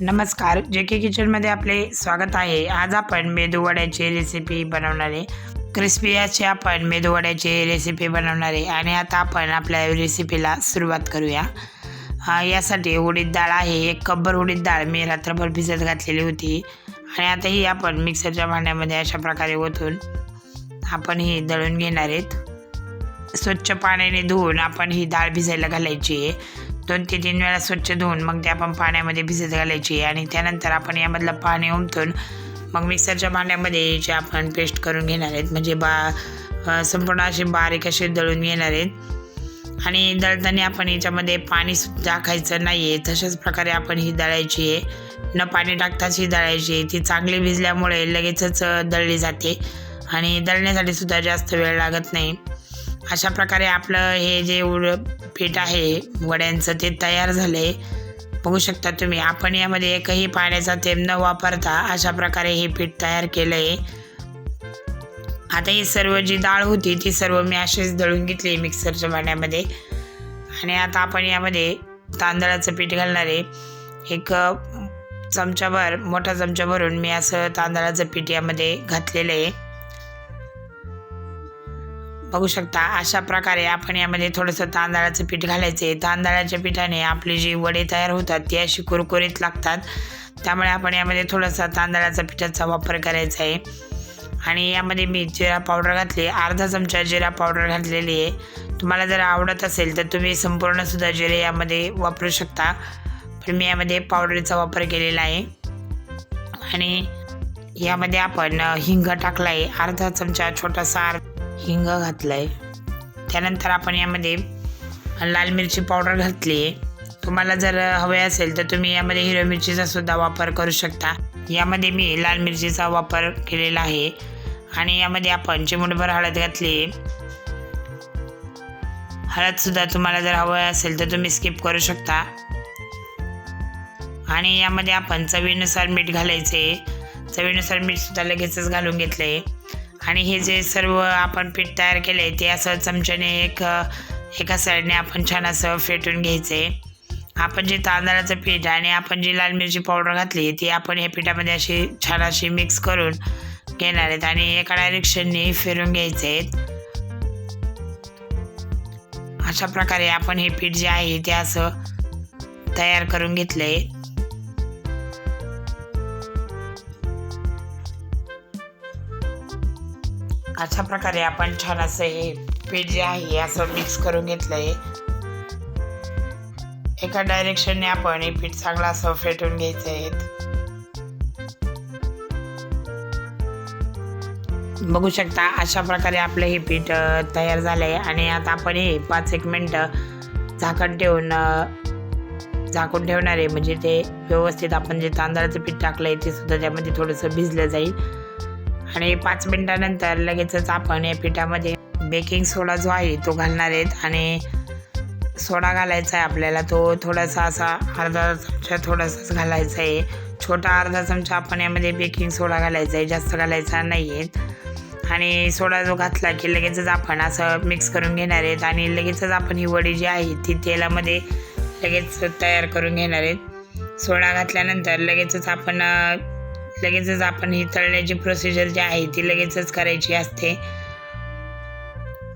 नमस्कार जे के किचनमध्ये आपले स्वागत आहे. आज आपण मेदूवड्याची रेसिपी बनवणार आहे. क्रिस्पी अशी आपण मेदूवड्याची रेसिपी बनवणार आहे. आणि आता आपण आपल्या रेसिपीला सुरुवात करूया. यासाठी उडीद डाळ आहे. एक कब्बर उडीद डाळ मी रात्रभर भिजत घातलेली होती. आणि आता ही आपण मिक्सरच्या भांड्यामध्ये अशा प्रकारे ओतून आपण ही दळून घेणार आहेत. स्वच्छ पाण्याने धुवून आपण ही डाळ भिजायला घालायची आहे. दोन ते तीन वेळा स्वच्छ धुवून मग ते आपण पाण्यामध्ये भिजत घालायची आणि त्यानंतर आपण यामधलं पाणी उमटून मग मिक्सरच्या भांड्यामध्ये जे आपण पेस्ट करून घेणार आहेत म्हणजे बा संपूर्ण अशी बारीक असे दळून घेणार आहेत. आणि दळताना आपण याच्यामध्ये पाणीसुद्धा टाकायचं नाही आहे तशाच प्रकारे आपण ही दळायची आहे. न पाणी टाकताच ही दळायची आहे. ती चांगली भिजल्यामुळे लगेचच दळली जाते. आणि दळण्यासाठी सुद्धा जास्त वेळ लागत नाही. अशा प्रकारे आपलं हे जे उड पीठ आहे वड्यांचं ते तयार झाले. बघू शकता तुम्ही आपण यामध्ये एकही पाण्याचा थेंब न वापरता अशा प्रकारे हे पीठ तयार केलं आहे आता ही सर्व जी डाळ होती ती सर्व मी अशीच दळून घेतली मिक्सरच्या भांड्यामध्ये. आणि आता आपण यामध्ये तांदळाचं पीठ घालणार आहे. एक चमचाभर मोठा चमचा भरून मी असं तांदळाचं पीठ यामध्ये घातलेलं आहे. बघू शकता अशा प्रकारे आपण यामध्ये थोडंसं तांदळाचं पीठ घालायचं तांदळाच्या पिठाने आपली जी वडे तयार होतात ती अशी कुरकुरीत लागतात. त्यामुळे आपण यामध्ये थोडासा तांदळाचा पिठाचा वापर करायचा आहे. आणि यामध्ये मी जिरा पावडर घातली अर्धा चमचा जिरा पावडर घातलेली आहे. तुम्हाला जर आवडत असेल तर तुम्ही संपूर्णसुद्धा जिरे यामध्ये वापरू शकता. पण मी यामध्ये पावडरचा वापर केलेला आहे. आणि यामध्ये आपण हिंग टाकला आहे. अर्धा चमचा छोटासा अर् हिंग घातलं आहे त्यानंतर आपण यामध्ये लाल मिरची पावडर घातली. आहे तुम्हाला जर हवे असेल तर तुम्ही यामध्ये हिरव्या मिरचीचा सुद्धा वापर करू शकता. यामध्ये मी लाल मिरचीचा वापर केलेला आहे. आणि यामध्ये आपण चिमुटभर हळद घातली. आहे हळदसुद्धा तुम्हाला जर हवं असेल तर तुम्ही स्किप करू शकता. आणि यामध्ये आपण चवीनुसार मीठ घालायचे. चवीनुसार मीठसुद्धा लगेचच घालून घेतलं आहे आणि हे जे सर्व आपण पीठ तयार केलं आहे ते असं चमच्याने एक एका साईडने आपण छान असं फेटून घ्यायचं आहे आपण जे तांदळाचं पीठ आणि आपण जी लाल मिरची पावडर घातली ती आपण हे पिठामध्ये अशी छान अशी मिक्स करून घेणार आहेत आणि एका डायरेक्शनने फिरून घ्यायचे आहेत अशा प्रकारे आपण हे पीठ जे आहे ते असं तयार करून घेतलं आहे अशा प्रकारे आपण छान असं हे पीठ जे आहे असं मिक्स करून घेतलं आहे एका डायरेक्शनने आपण हे पीठ चांगलं असं फेटून घ्यायचं आहे बघू शकता अशा प्रकारे आपलं हे पीठ तयार झालं आहे आणि आता आपण हे पाच एक मिनटं झाकण ठेवून झाकून ठेवणार आहे. म्हणजे ते व्यवस्थित आपण जे तांदळाचं पीठ टाकलं आहे ते सुद्धा त्यामध्ये थोडंसं भिजलं जाईल. आणि पाच मिनटानंतर लगेचच आपण या पिठामध्ये बेकिंग सोडा जो आहे तो घालणार आहेत. आणि सोडा घालायचा आहे आपल्याला. तो थोडासा असा अर्धा चमचा थोडासाच घालायचा आहे. छोटा अर्धा चमचा आपण यामध्ये बेकिंग सोडा घालायचा आहे. जास्त घालायचा नाही आहे आणि सोडा जो घातला की लगेचच आपण असं मिक्स करून घेणार आहेत. आणि लगेचच आपण ही वडी जी आहे ती तेलामध्ये लगेच तयार करून घेणार आहेत. सोडा घातल्यानंतर लगेचच आपण लगेचच आपण ही तळण्याची प्रोसिजर जी आहे ती लगेचच करायची असते.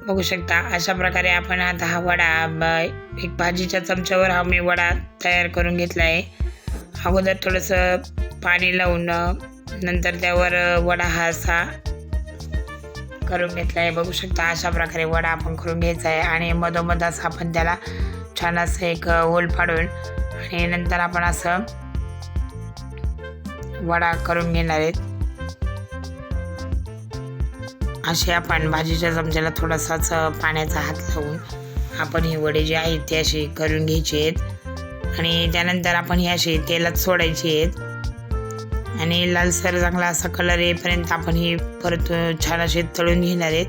बघू शकता अशा प्रकारे आपण आता हा वडा ब- एक भाजीच्या चमच्यावर हा मी वडा तयार करून घेतला आहे अगोदर थोडंसं पाणी लावून नंतर त्यावर वडा हा असा करून घेतला आहे बघू शकता अशा प्रकारे वडा आपण करून घ्यायचा आहे आणि मधोमध असं आपण त्याला छान असं एक होल पाडून आणि नंतर आपण असं वडा करून घेणार आहेत. असे आपण भाजीच्या चमच्याला थोडासाच पाण्याचा हात लावून आपण ही वडे जे आहेत ते अशी करून घ्यायचे आहेत. आणि त्यानंतर आपण ही अशी तेलात सोडायचे आहेत. आणि लालसर चांगला असा कलर येईपर्यंत आपण ही परत छान असे तळून घेणार आहेत.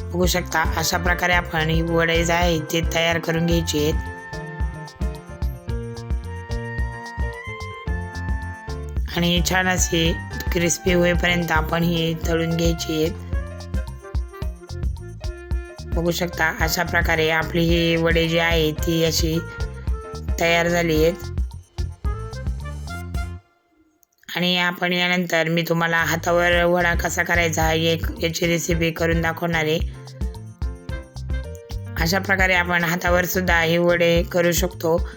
बघू शकता अशा प्रकारे आपण ही वडे जे आहेत ते तयार करून घ्यायची आहेत. आणि छान अशी क्रिस्पी होईपर्यंत आपण ही तळून घ्यायची आहेत. बघू शकता अशा प्रकारे आपली ही वडे जी आहे ती अशी तयार झाली आहेत. आणि आपण यानंतर मी तुम्हाला हातावर वडा कसा करायचा एक याची रेसिपी करून दाखवणार आहे. अशा प्रकारे आपण हातावर सुद्धा हे वडे करू शकतो.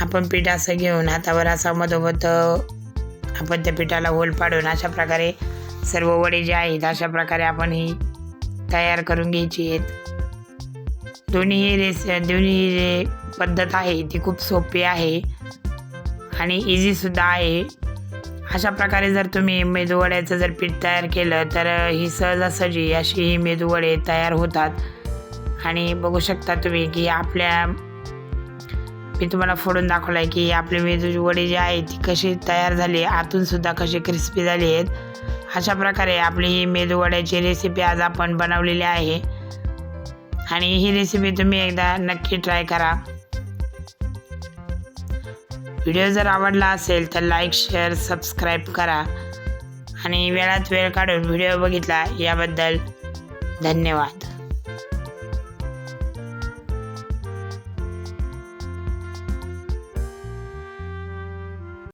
आपण पीठ असं घेऊन हातावर असा मधोमध आपण त्या पिठाला होल पाडून अशा प्रकारे सर्व वडे जे आहेत अशा प्रकारे आपण ही तयार करून घ्यायची आहेत. दोन्ही रेस दोन्ही जे पद्धत आहे ती खूप सोपी आहे आणि इझीसुद्धा आहे. अशा प्रकारे जर तुम्ही मेदूवड्याचं जर पीठ तयार केलं तर ही सहजासहजी अशी ही मेदूवडे तयार होतात. आणि बघू शकता तुम्ही की आपल्या मी तुम्हाला फोडून दाखवलं आहे की आपले मेदूची वडे जे आहे ती कशी तयार झाली आतून सुद्धा कशी क्रिस्पी झाली आहेत. अशा प्रकारे आपली ही मेदूवड्याची रेसिपी आज आपण बनवलेली आहे. आणि ही रेसिपी तुम्ही एकदा नक्की ट्राय करा. व्हिडिओ जर आवडला असेल तर लाईक शेअर सबस्क्राईब करा. आणि वेळात वेळ काढून व्हिडिओ बघितला याबद्दल धन्यवाद.